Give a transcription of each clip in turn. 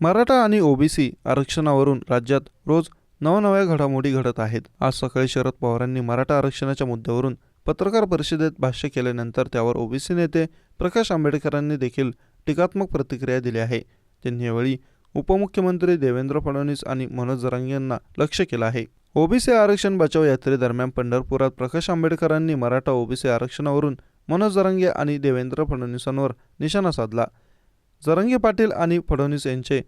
मराठा आणि ओबीसी आरक्षणावरून राज्यात रोज नवनव्या घडामोडी घडत आहेत. आज सकाळी शरद पवारांनी मराठा आरक्षणाच्या मुद्द्यावरून पत्रकार परिषदेत भाष्य केल्यानंतर त्यावर ओबीसी नेते प्रकाश आंबेडकरांनी देखील टीकात्मक प्रतिक्रिया दिली आहे. त्यांनी यावेळी उपमुख्यमंत्री देवेंद्र फडणवीस आणि मनोज जरांगे यांना लक्ष केलं आहे. ओबीसी आरक्षण बचाव यात्रेदरम्यान पंढरपुरात प्रकाश आंबेडकरांनी मराठा ओबीसी आरक्षणावरून मनोज जरांगे आणि देवेंद्र फडणवीसांवर निशाणा साधला. जरांगे पाटील आणि फडणवीस यांचे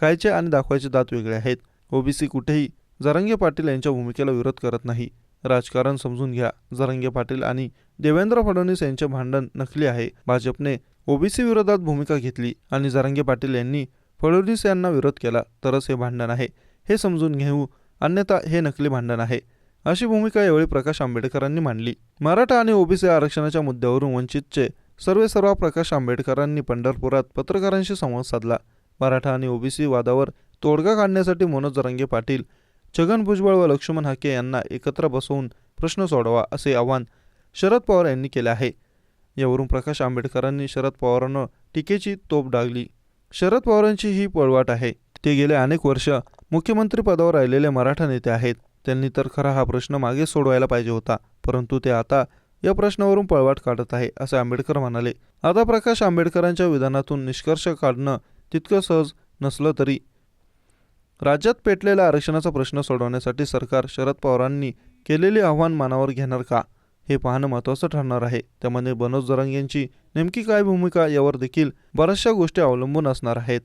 खायचे आणि दाखवायचे दात वेगळे आहेत. ओबीसी कुठेही जरांगे पाटील यांच्या भूमिकेला विरोध करत नाही. राजकारण समजून घ्या. जरांगे पाटील आणि देवेंद्र फडणवीस यांचे भांडण नकली आहे. भाजपने ओबीसी विरोधात भूमिका घेतली आणि जरांगे पाटील यांनी फडणवीस यांना विरोध केला. तरच हे भांडण आहे. हे समजून घेऊ. अन्यथा हे नकली भांडण आहे. अशी भूमिका यावेळी प्रकाश आंबेडकरांनी मांडली. मराठा आणि ओबीसी आरक्षणाच्या मुद्द्यावरून वंचितचे सर्वे सर्व प्रकाश आंबेडकरांनी पंढरपुरात पत्रकारांशी संवाद साधला. मराठा आणि ओबीसी वादावर तोडगा काढण्यासाठी मनोज रंगे पाटील छगन भुजबळ व लक्ष्मण हाके यांना एकत्र बसवून प्रश्न सोडवा असे आवाहन शरद पवार यांनी केले आहे. यावरून प्रकाश आंबेडकरांनी शरद पवारांना टीकेची तोप डागली. शरद पवारांची ही पळवाट आहे. ते गेले अनेक वर्ष मुख्यमंत्री पदावर राहिलेले मराठा नेते आहेत. त्यांनी तर खरा हा प्रश्न मागे सोडवायला पाहिजे होता परंतु ते आता या प्रश्नावरून पळवाट काढत आहे असे आंबेडकर म्हणाले. आता प्रकाश आंबेडकरांच्या विधानातून निष्कर्ष काढणं तितकं सहज नसलं तरी. राज्यात पेटलेल्या आरक्षणाचा प्रश्न सोडवण्यासाठी सरकार शरद पवारांनी केलेले आव्हान मानावर घेणार का? हे पाहणं महत्त्वाचं ठरणार आहे. त्यामध्ये मनोज जरांग यांची नेमकी काय भूमिका यावर देखील बऱ्याचशा गोष्टी अवलंबून असणार आहेत.